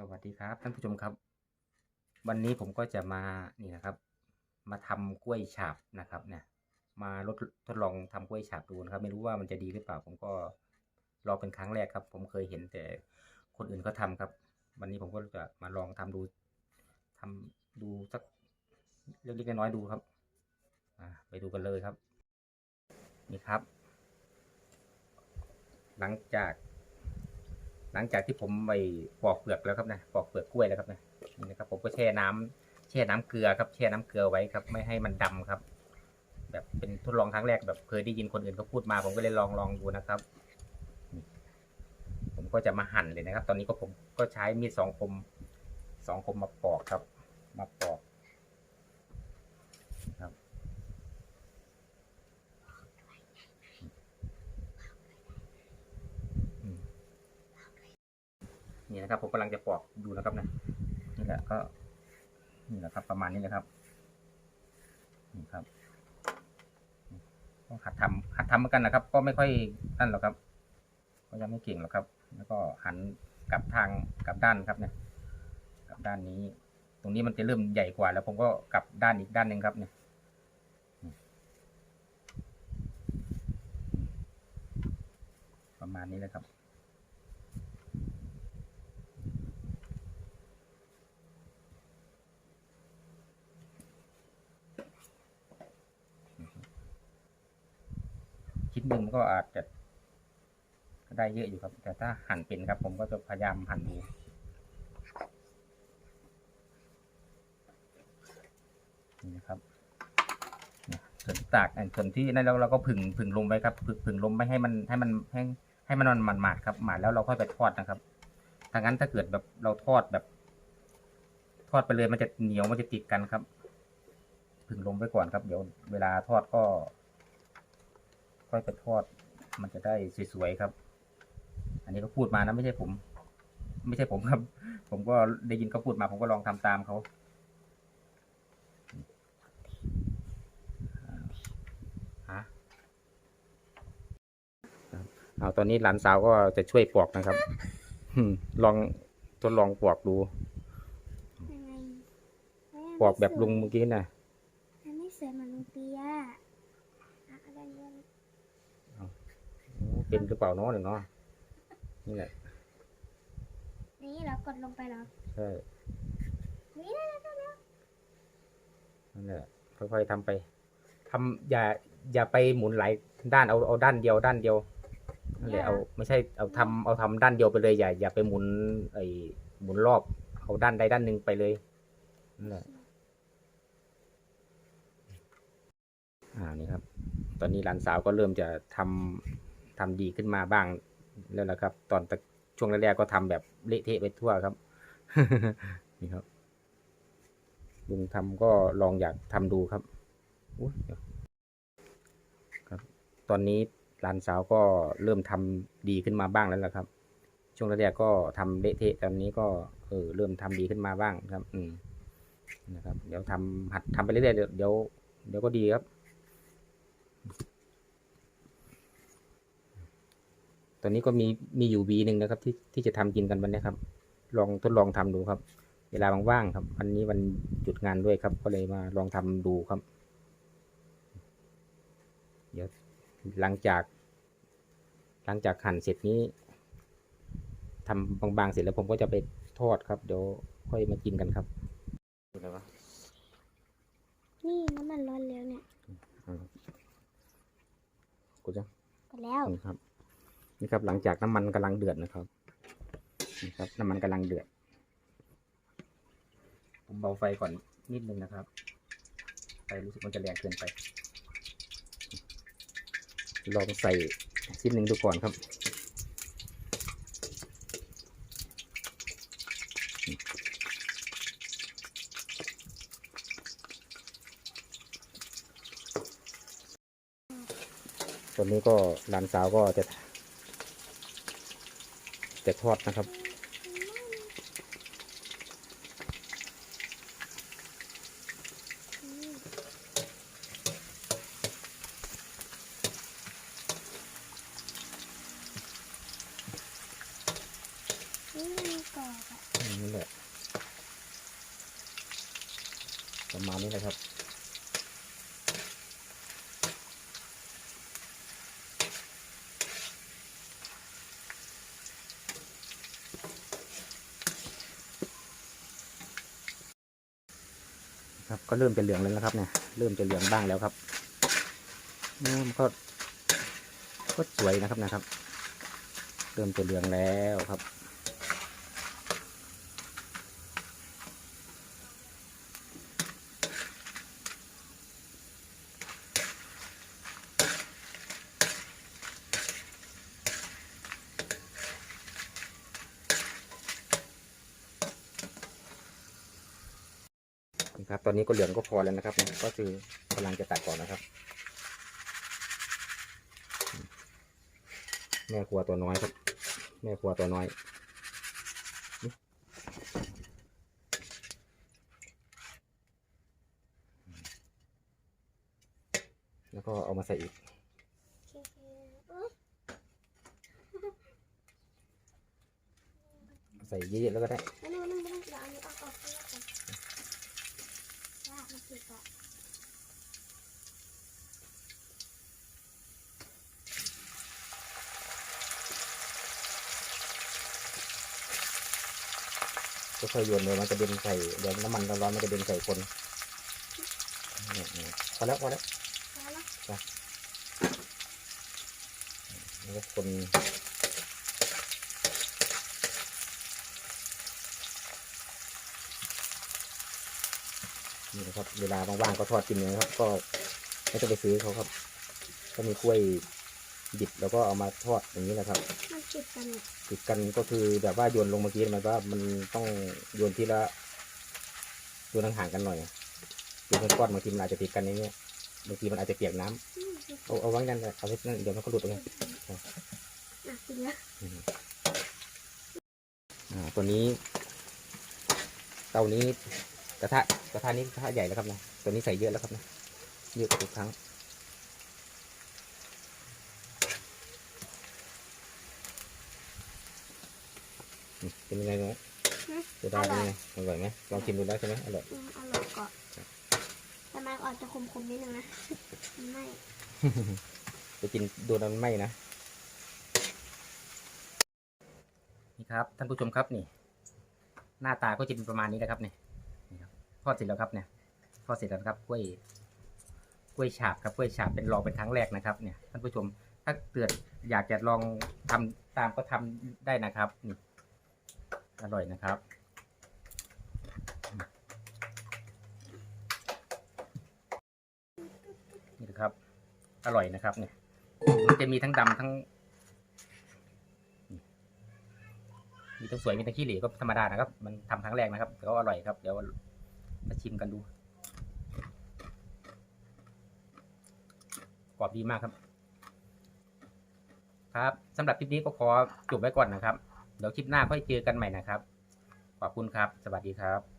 สวัสดีครับท่านผู้ชมครับ วันนี้ผมก็จะมานี่นะครับ มาทำกล้วยฉาบนะครับเนี่ยมาลดทดลองทำกล้วยฉาบดูนะครับ ไม่รู้ว่ามันจะดีหรือเปล่า ผมก็ลองเป็นครั้งแรกครับ ผมเคยเห็นแต่คนอื่นเขาทำครับ วันนี้ผมก็จะมาลองทำดูทำดูสักเล็กๆน้อยๆดูครับไปดูกันเลยครับ นี่ครับ หลังจาก หลังจากที่ผมไปปอกเปลือกแล้วครับนะปอกเปลือกกล้วยแล้วครับนะนี่นะครับ ผมก็แช่น้ำแช่น้ำเกลือครับ แช่น้ำเกลือไว้ครับ ไม่ให้มันดำครับ แบบเป็นทดลองครั้งแรกแบบเคยได้ยินคนอื่นเขาพูดมา ผมก็เลยลองลองดูนะครับ ผมก็จะมาหั่นเลยนะครับ ตอนนี้ก็ผมก็ใช้มีดสองคมสองคมมาปอกครับ มาปอก นี่นะครับ ผมกำลังจะปอกดูนะครับนะนี่แหละก็นี่แหละครับ ประมาณนี้นะครับนี่ครับก็หัดทำหัดทำเหมือนกันนะครับ ก็ไม่ค่อยนั่นหรอกครับ ก็ยังไม่เก่งหรอกครับ แล้วก็หันกลับทางกลับด้านครับเนี่ยกลับด้านนี้ ตรงนี้มันจะเริ่มใหญ่กว่า แล้วผมก็กลับด้านอีกด้านหนึ่งครับเนี่ยประมาณนี้เลยครับ หนึ่งก็อาจจะได้เยอะอยู่ครับ แต่ถ้าหั่นเป็นครับ ผมก็จะพยายามหั่นดูนี่นะครับส่วนตากส่วนที่นั่นเราเราก็ผึ่งผึ่งลมไว้ครับผึ่งผึ่งลมไม่ให้มันให้มันให้ให้มันมันหมาดๆครับหมาดแล้วเราค่อยไปทอดนะครับถ้างั้นถ้าเกิดแบบเราทอดแบบ ทอดไปเลยมันจะเหนียวมันจะติดกันครับผึ่งลมไว้ก่อนครับ เดี๋ยวเวลาทอดก็ ค่อยไปทอด มันจะได้สวยๆครับ อันนี้ก็พูดมานะไม่ใช่ผม ไม่ใช่ผมครับ ผมก็ได้ยินเขาพูดมา ผมก็ลองทำตามเขาฮะครับเอาตอนนี้หลานสาวก็จะช่วยปอกนะครับอืมลองทดลองปอกดูยังไงปอกแบบลุงเมื่อกี้น่ะมันไม่สวยเหมือนลุงเปียอะอะไรเงี้ย เป็นหรือเปล่าเนาะเนี่ยเนาะนี่แหละนี่เรากดลงไปเหรอใช่นี่ได้แล้วได้แล้วนั่นแหละค่อยๆทำไปทำอย่าอย่าไปหมุนหลายด้านเอาเอาด้านเดียวด้านเดียวนั่นแหละเอาไม่ใช่เอาทำเอาทำด้านเดียวไปเลยอย่าอย่าไปหมุนไอหมุนรอบเอาด้านใดด้านหนึ่งไปเลยนั่นแหละอ่านี่ครับ ตอนนี้หลานสาวก็เริ่มจะทำ ทำดีขึ้นมาบ้างแล้วนะครับ ตอนตช่วงแรกๆก็ทำแบบเละเทะไปทั่วครับนี่ครับลุงทำก็ลองอยากทำดูครับครับ ตอนนี้หลานสาวก็เริ่มทำดีขึ้นมาบ้างแล้วละครับ ช่วงแรกๆก็ทำเละเทะตอนนี้ก็เออเริ่มทำดีขึ้นมาบ้างครับ อืมนะครับ เดี๋ยวทำหัดทำไปเรื่อยๆเดี๋ยวเดี๋ยวเดี๋ยวก็ดีครับ ตอนนี้ก็มีมีอยู่วีหนึ่งนะครับที่ที่จะทำกินกันวันนี้ครับ ลองทดลองทำดูครับ เวลาว่างๆครับ วันนี้วันหยุดงานด้วยครับ ก็เลยมาลองทำดูครับ เดี๋ยวหลังจาก หลังจากหั่นเสร็จนี้ทำบางๆเสร็จแล้วผมก็จะไปทอดครับ เดี๋ยวค่อยมากินกันครับอะไรวะนี่น้ำมันร้อนแล้วเนี่ยกูจะกดแล้วนี่ครับ นี่ครับ หลังจากน้ำมันกำลังเดือดนะครับนี่ครับน้ำมันกำลังเดือด ผมเบาไฟก่อนนิดนึงนะครับไฟรู้สึกมันจะแรงเกินไป ลองใส่ชิ้นหนึ่งดูก่อนครับตัวนี้ก็หลานสาวก็จะ จะทอดนะครับ นี่มันกรอบอะนี่แหละประมาณนี้แหละครับ ครับ ก็เริ่มจะเหลืองแล้วนะครับเนี่ยเริ่มจะเหลืองบ้างแล้วครับอืมก็ก็สวยนะครับนะครับ เริ่มจะเหลืองแล้วครับ ครับ ตอนนี้ก็เหลืองก็พอแล้วนะครับ ก็คือกำลังจะตัดก่อนนะครับ แม่ครัวตัวน้อยครับ แม่ครัวตัวน้อยแล้วก็เอามาใส่อีกใส่เยอะๆแล้วก็ได้ ก็ค่อยๆโยนเลยมันจะเด็นใส่เดี๋ยวน้ำมันร้อนๆมันจะเด็นใส่คนเนี่ยเนี่ยพอแล้วพอแล้วแล้วนะแล้วก็คน นี่นะครับเวลาว่างๆก็ทอดกินเลยนะครับ ก็ไม่ต้องไปซื้อเขาครับ ก็มีกล้วยดิบแล้วก็เอามาทอดอย่างนี้แหละครับมันติดกันเนี่ยติดกันก็คือแบบว่าโยนลงเมื่อกี้มันว่ามันต้องโยนทีละโยนห่างๆกันหน่อยโยนเป็นก้อนบางทีมันอาจจะติดกันอย่างเงี้ยบางทีมันอาจจะเปียกน้ำอืมเอาเอาไว้นั่นเลยเอาไว้นั่นเดี๋ยวมันก็หลุดออกไงอะกินแล้วอ่าตัวนี้เตานี้ กระทะกระทะนี้กระทะใหญ่แล้วครับนะตัวนี้ใส่เยอะแล้วครับนะเยอะกว่าทุกครั้งอืมเป็นยังไงน้องจะได้เป็นยังไงอร่อยไหมลองชิมดูได้ใช่ไหมอร่อยอืมอร่อยกว่าแต่มันอาจจะขมๆนิดนึงนะไม่จะกินโดนมันไหมนะนี่ครับท่านผู้ชมครับนี่ หน้าตาก็จะเป็นประมาณนี้นะครับเนี่ยนี่ครับ ทอดเสร็จแล้วครับเนี่ยทอดเสร็จแล้วครับกล้วยกล้วยฉาบครับกล้วยฉาบเป็นลองเป็นครั้งแรกนะครับเนี่ยท่านผู้ชมถ้าเกิดอยากจะลองทำตามก็ทำได้นะครับนี่อร่อยนะครับนี่นะครับ อร่อยนะครับเนี่ยมันจะมีทั้งดำทั้งมีทั้งสวยมีทั้งขี้เหร่ก็ธรรมดานะครับ มันทำครั้งแรกนะครับแต่ก็อร่อยครับเดี๋ยว มาชิมกันดูกรอบดีมากครับ ครับสำหรับคลิปนี้ก็ขอจบไว้ก่อนนะครับ เดี๋ยวคลิปหน้าค่อยเจอกันใหม่นะครับ ขอบคุณครับ สวัสดีครับ